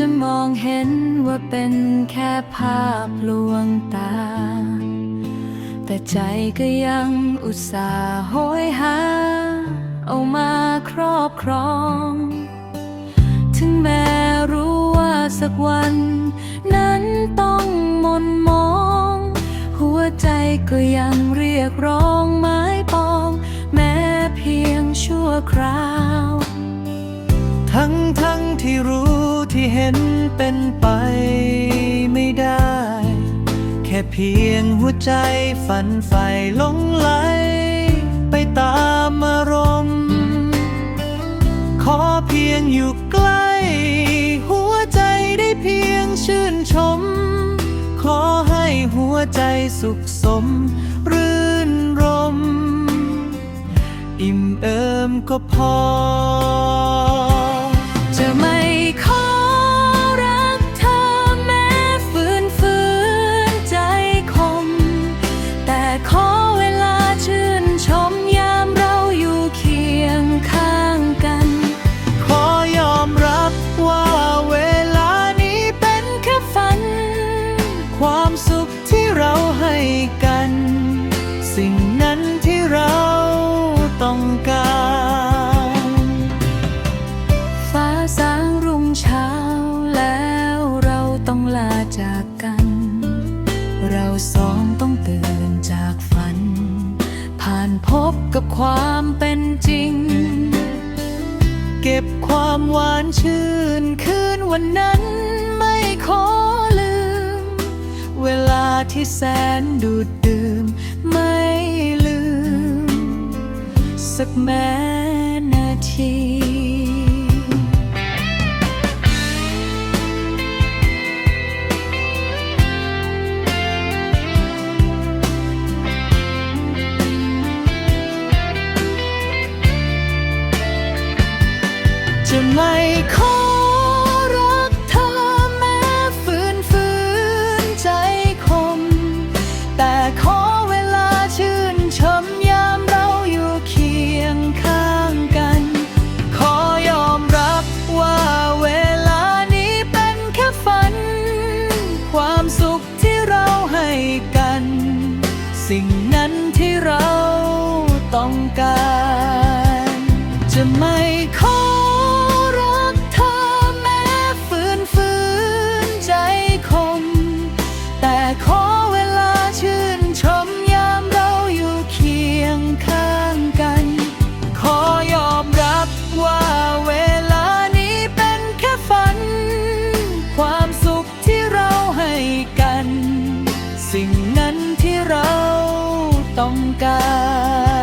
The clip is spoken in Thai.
จะมองเห็นว่าเป็นแค่ภาพลวงตา แต่ใจก็ยังอุตส่าห์โหยหา เอามาครอบครอง ถึงแม้รู้ว่าสักวัน นั้นต้องมนมอง หัวใจก็ยังเรียกร้องไม้ปอง แม้เพียงชั่วคราว ทั้งทั้งที่รู้ ที่เห็นเป็นไปไม่ได้ แค่เพียงหัวใจฝันใฝ่หลงไหล ไปตามอารมณ์ ขอเพียงอยู่ใกล้ หัวใจได้เพียงชื่นชม ขอให้หัวใจสุขสม รื่นรม อิ่มเอิมก็พอ สุขที่เราให้กัน สิ่งนั้นที่เราต้องการ ฟ้าสางรุ่งเช้าแล้วเราต้องลาจากกัน เราสองต้องตื่นจากฝัน ผ่านพบกับความเป็นจริง เก็บความหวานชื่นคืนวันนั้นไม่ขอ ที่แสนดูดดื่ม ไม่ลืม สักแม้นาทีจะไม่ขอ ขอเวลาชื่นชมยามเราอยู่เคียงข้างกัน ขอยอมรับว่าเวลานี้เป็นแค่ฝัน ความสุขที่เราให้กัน สิ่งนั้นที่เราต้องการ จะไม่ขอ ต้องการ